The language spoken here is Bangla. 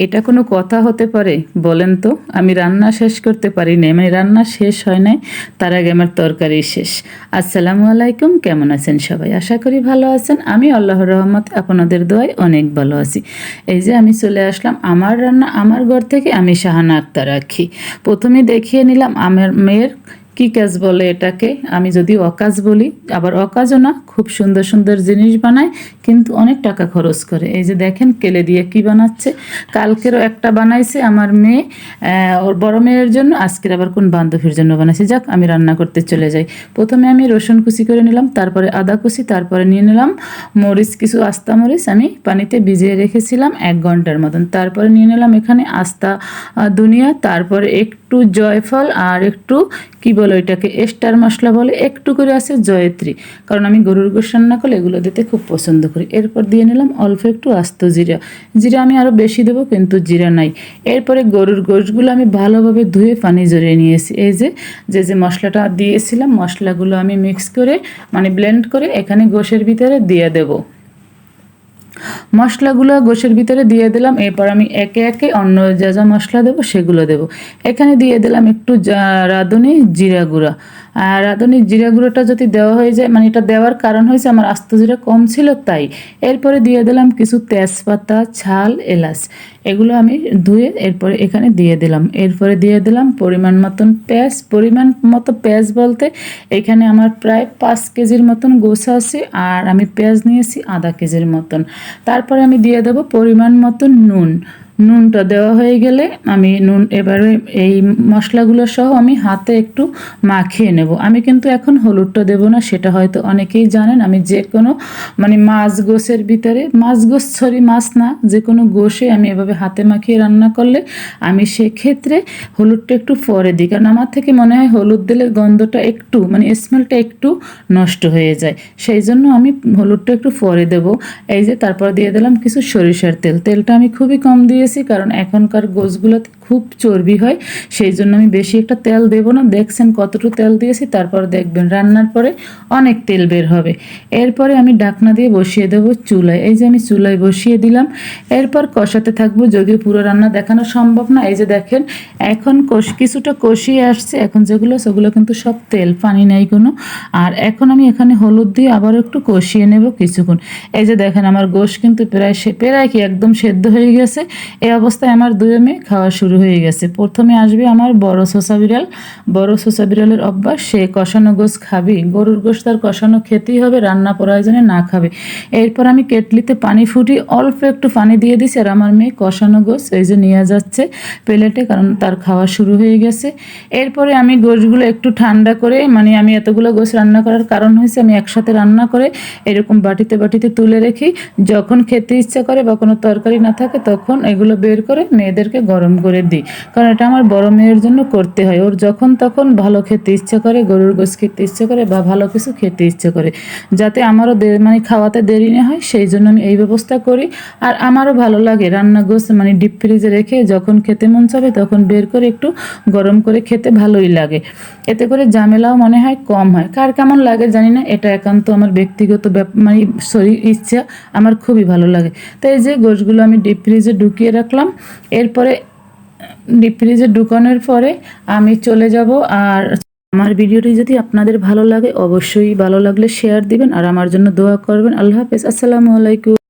এটা কোনো কথা হতে পারে? বলেন তো। আমি রান্না শেষ করতে পারি না মানে রান্না শেষ হয় নাই, তার আগে আমার তরকারি শেষ। আসসালামু আলাইকুম, কেমন আছেন সবাই? আশা করি ভালো আছেন। আমি আল্লাহর রহমত আপনাদের দোয়ায় অনেক ভালো আছি। এই যে আমি চলে আসলাম আমার রান্না আমার ঘর থেকে, আমি শাহানা আক্তার রাখি প্রথমে দেখিয়ে নিলাম আমার মেয়ের কি কাজ বলে এটাকে? আমি যদি অকাজ বলি, আবার অকাজও না, খুব সুন্দর সুন্দর জিনিস বানায়, কিন্তু অনেক টাকা খরচ করে। এই যে দেখেন, কেলে দিয়ে কি বানাচ্ছে। কালকেরও একটা বানাইছে আমার মেয়ে ওর বড় মেয়ের জন্য, আজকের আবার কোন বান্ধবীর জন্য বানাইছে? যাক, আমি রান্না করতে চলে যাই। প্রথমে আমি রসুন কুচি করে নিলাম, তারপরে আদা কুচি, তারপরে নিয়ে নিলাম মরিচ, কিছু আস্তা মরিচ। আমি পানিতে ভিজিয়ে রেখেছিলাম এক ঘণ্টার মতন। তারপরে নিয়ে নিলাম এখানে আস্তা দুনিয়া, তারপরে একটু জয়ফল আর একটু, কি বলে ওইটাকে স্টার মশলা বলে, একটু করে আছে জয়ত্রী। কারণ আমি গরুর গোশ রান্না করলে এগুলো দিতে খুব পছন্দ করি। এরপর দিয়ে নিলাম অল্প একটু আস্ত জিরা। জিরা আমি আরও বেশি দেবো, কিন্তু জিরা নাই। এরপরে গরুর গোশগুলো আমি ভালোভাবে ধুয়ে পানি জড়িয়ে নিয়েছি। এই যে যে যে মশলাটা দিয়েছিলাম, মশলাগুলো আমি মিক্স করে মানে ব্লেন্ড করে এখানে গোশের ভিতরে দিয়ে দেবো। মশলাগুলো গোশের ভিতরে দিয়ে দিলাম, এরপর আমি একে একে অন্য যা যা মশলা দেবো সেগুলো দেবো। এখানে দিয়ে দিলাম একটু রাঁধুনি, জিরা গুঁড়া। আর রাঁধুনি জিরা গুঁড়োটা যদি দেওয়া হয়ে যায় মানে এটা দেওয়ার কারণ হয়েছে আমার আস্ত জিরা কম ছিল তাই। এরপরে দিয়ে দিলাম কিছু তেজপাতা, ছাল, এলাচ। এগুলো আমি ধুয়ে এরপরে এখানে দিয়ে দিলাম। এরপরে দিয়ে দিলাম পরিমাণ মতন পেঁয়াজ। পরিমাণ মতো পেঁয়াজ বলতে এখানে আমার প্রায় পাঁচ কেজির মতন গোছা আছে আর আমি পেঁয়াজ নিয়েছি আধা কেজির মতন। তারপরে আমি দিয়ে দেবো পরিমাণ মতন নুন। নুনটা দেওয়া হয়ে গেলে আমি নুন, এবারে এই মশলাগুলো সহ আমি হাতে একটু মাখিয়ে নেব। আমি কিন্তু এখন হলুদটা দেবো না, সেটা হয়তো অনেকেই জানেন। আমি যে কোনো মানে মাছ গোসের ভিতরে, মাছ গোস সরি, মাছ না, যে কোনো গোশে আমি এভাবে হাতে মাখিয়ে রান্না করলে আমি সেক্ষেত্রে হলুদটা একটু পরে দিই। কারণ আমার থেকে মনে হয় হলুদ দিলে গন্ধটা একটু মানে স্মেলটা একটু নষ্ট হয়ে যায়। সেই জন্য আমি হলুদটা একটু পরে দেব। এই যে তারপর দিয়ে দিলাম কিছু সরিষার তেল। তেলটা আমি খুবই কম দিয়েছি কারণ এখনকার গোছগুলোতে খুব চর্বি হয় সেই জন্য আমি বেশি একটা তেল দেবো না। দেখছেন কতটুকু তেল দিয়েছি, তারপর দেখবেন রান্নার পরে অনেক তেল বের হবে। এরপরে আমি ডাকনা দিয়ে বসিয়ে দেবো চুলায়। এই যে আমি চুলায় বসিয়ে দিলাম, এরপর কষাতে থাকব, যদিও পুরো রান্না দেখানো সম্ভব না। এই যে দেখেন, এখন কষ, কিছুটা কষিয়ে আসছে, এখন যেগুলো সেগুলো কিন্তু সব তেল, পানি নেই কোনো। আর এখন আমি এখানে হলুদ দিয়ে আবার একটু কষিয়ে নেব কিছুক্ষণ। এই যে দেখেন, আমার গোশ কিন্তু প্রায় সে, প্রায় কি একদম সেদ্ধ হয়ে গেছে। এই অবস্থায় আমার দুয়ে মেয়ে খাওয়া শুরু হয়ে গেছে। প্রথমে আসবে আমার বড় শোষা বিড়াল। বড় শোষা বিড়ালের অভ্যাস, সে কষানো গোশ খাবে। গরুর গোশ তার কষানো খেতেই হবে, রান্না প্রয়োজনে না খাবে। এরপর আমি কেটলিতে পানি ফুটি অল্প একটু পানি দিয়ে দিছি আর আমার মেয়ে কষানো গোশ এই যে নিয়ে যাচ্ছে প্লেটে কারণ তার খাওয়া শুরু হয়ে গেছে। এরপরে আমি গোশগুলো একটু ঠান্ডা করে মানে আমি এতগুলো গোশ রান্না করার কারণ হয়েছে আমি একসাথে রান্না করে এরকম বাটিতে বাটিতে তুলে রেখি যখন খেতে ইচ্ছা করে বা কোনো তরকারি না থাকে তখন এগুলো বের করে মেয়েদেরকে গরম করে দিই। কারণ এটা আমার বড় মেয়ের জন্য করতে হয়। ওর যখন তখন ভালো খেতে ইচ্ছে করে, গরুর গোশ খেতে ইচ্ছে করে বা ভালো কিছু খেতে ইচ্ছে করে। যাতে আমারও মানে খাওয়াতে দেরি না হয়, সেই জন্য আমি এই ব্যবস্থা করি। আর আমারও ভালো লাগে রান্না গোছ মানে ডিপ ফ্রিজে রেখে যখন খেতে মন চাবে তখন বের করে একটু গরম করে খেতে ভালোই লাগে। এতে করে ঝামেলাও মনে হয় কম হয়। কার কেমন লাগে জানি না, এটা একান্ত আমার ব্যক্তিগত মানে শরীর ইচ্ছা। আমার খুবই ভালো লাগে। তাই যে গোশগুলো আমি ডিপ ফ্রিজে ঢুকিয়ে রাখলাম। এরপরে ডিপ ফ্রিজে ঢুকানোর পরে আমি চলে যাব। আর আমার ভিডিওটি যদি আপনাদের ভালো লাগে, অবশ্যই ভালো লাগলে শেয়ার দিবেন আর আমার জন্য দোয়া করবেন। আল্লাহ হাফেজ। আসসালামু আলাইকুম।